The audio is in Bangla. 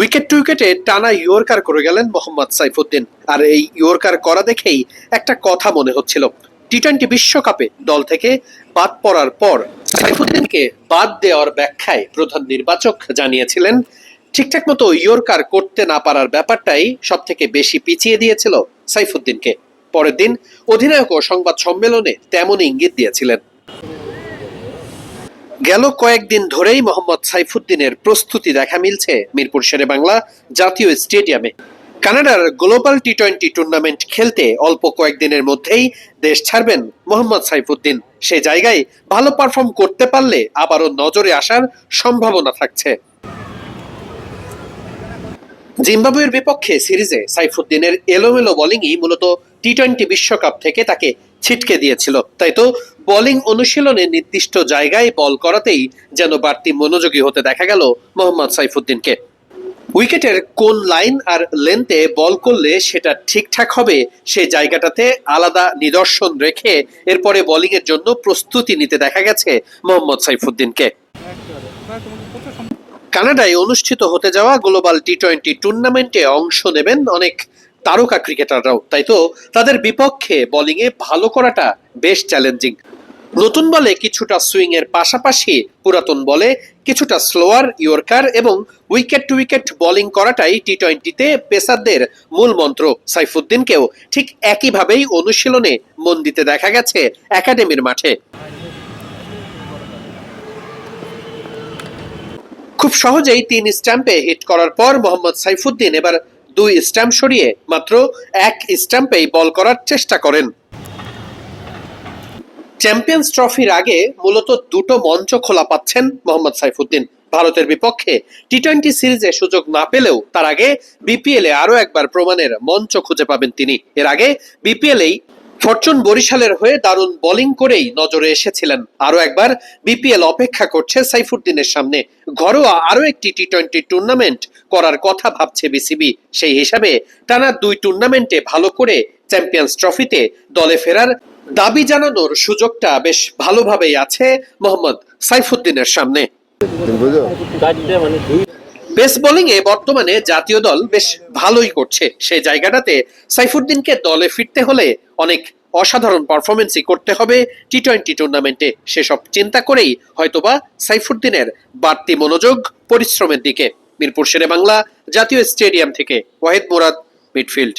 উইকেট টু উইকেটে টানা ইয়র্কার করে গেলেন মোহাম্মদ সাইফুদ্দিন। আর এই ইয়র্কার করা দেখেই একটা কথা মনে হচ্ছিল। টি টোয়েন্টি বিশ্বকাপে দল থেকে বাদ পড়ার পর সাইফুদ্দিনকে বাদ দেওয়ার ব্যাখ্যায় প্রধান নির্বাচক জানিয়েছিলেন, ঠিকঠাক মতো ইয়র্কার করতে না পারার ব্যাপারটাই সব থেকে বেশি পিছিয়ে দিয়েছিল সাইফুদ্দিনকে। পরের দিন অধিনায়কও সংবাদ সম্মেলনে তেমনই ইঙ্গিত দিয়েছিলেন। গেল কয়েকদিন ধরেই মোহাম্মদ সাইফুদ্দিনের প্রস্তুতি দেখা মিলছে মিরপুর শেরে বাংলা জাতীয় স্টেডিয়ামে। কানাডার গ্লোবাল টি টোয়েন্টি টুর্নামেন্ট খেলতে অল্প কয়েকদিনের মধ্যেই দেশ ছাড়বেন মোহাম্মদ সাইফুদ্দিন। সে জায়গায় ভালো পারফর্ম করতে পারলে আবারও নজরে আসার সম্ভাবনা থাকছে। জিম্বাবুয়ের বিপক্ষে সিরিজে সাইফুদ্দিনের এলোমেলো বোলিংই মূলত টি টোয়েন্টি বিশ্বকাপ থেকে তাকে ছিটকে দিয়েছিল। তাই তো বোলিং অনুশীলনে নির্দিষ্ট জায়গায় বল করাতেই যেন বাড়তি মনোযোগী হতে দেখা গেল মোহাম্মদ সাইফুদ্দিনকে। উইকেটের কোন লাইন আর লেন্থে বল করলে সেটা ঠিকঠাক হবে সেই জায়গাটাতে আলাদা নিদর্শন রেখে এরপরে বোলিংয়ের জন্য প্রস্তুতি নিতে দেখা গেছে মোহাম্মদ সাইফুদ্দিনকে। কানাডায় অনুষ্ঠিত হতে যাওয়া গ্লোবাল টি টোয়েন্টি টুর্নামেন্টে অংশ নেবেন অনেক তারকা ক্রিকেটাররাও, তাই তো? তাদের বিপক্ষে বোলিংয়ে ভালো করাটা বেশ চ্যালেঞ্জিং নতুন বলে কিছুটা সুইং এর পাশাপাশি পুরাতন বলে কিছুটা স্লোয়ার ইয়র্কার এবং উইকেট টু উইকেট বোলিং করাটাই টি টোয়েন্টিতে পেসারদের মূল মন্ত্র। সাইফুদ্দিনকেও ঠিক একইভাবেই অনুশীলনে মন দিতে দেখা গেছে একাডেমির মাঠে। খুব সহজেই তিন স্ট্যাম্পে হিট করার পর মোহাম্মদ সাইফুদ্দিন এবার দুই স্ট্যাম্প সরিয়ে মাত্র এক স্ট্যাম্পেই বল করার চেষ্টা করেন। চ্যাম্পিয়ন্স ট্রফির আগে মূলত দুটো মঞ্চ খোলা পাচ্ছেন মোহাম্মদ সাইফুদ্দিন। ভারতের বিপক্ষে টি টোয়েন্টি সিরিজে সুযোগ না পেলেও তার আগে বিপিএল এ আরও একবার প্রমাণের মঞ্চ খুঁজে পাবেন তিনি। এর আগে বিপিএল এই ফরচুন বরিশালের হয়ে দারুণ বোলিং করেই নজরে এসেছিলেন। আরও একবার বিপিএল অপেক্ষা করছে সাইফুদ্দিনের সামনে। ঘরোয়া আরও একটি টি টোয়েন্টি টুর্নামেন্ট করার কথা ভাবছে বিসিবি। সেই হিসাবে টানা দুই টুর্নামেন্টে ভালো করে চ্যাম্পিয়ন্স ট্রফিতে দলে ফেরার দাবি জানানোর সুযোগটা বেশ ভালোভাবেই আছে মোহাম্মদ সাইফুদ্দিনের সামনে। পেস বোলিং এ বর্তমানে জাতীয় দল বেশ ভালোই করছে। সেই জায়গাটাতে সাইফুদ্দিনকে দলে ফিরতে হলে অনেক অসাধারণ পারফরমেন্সই করতে হবে টি টোয়েন্টি টুর্নামেন্টে সেসব চিন্তা করেই হয়তোবা সাইফুদ্দিনের বাড়তি মনোযোগ পরিশ্রমের দিকে। মিরপুর শেরে বাংলা জাতীয় স্টেডিয়াম থেকে ওয়াহিদ মুরাদ মিডফিল্ড।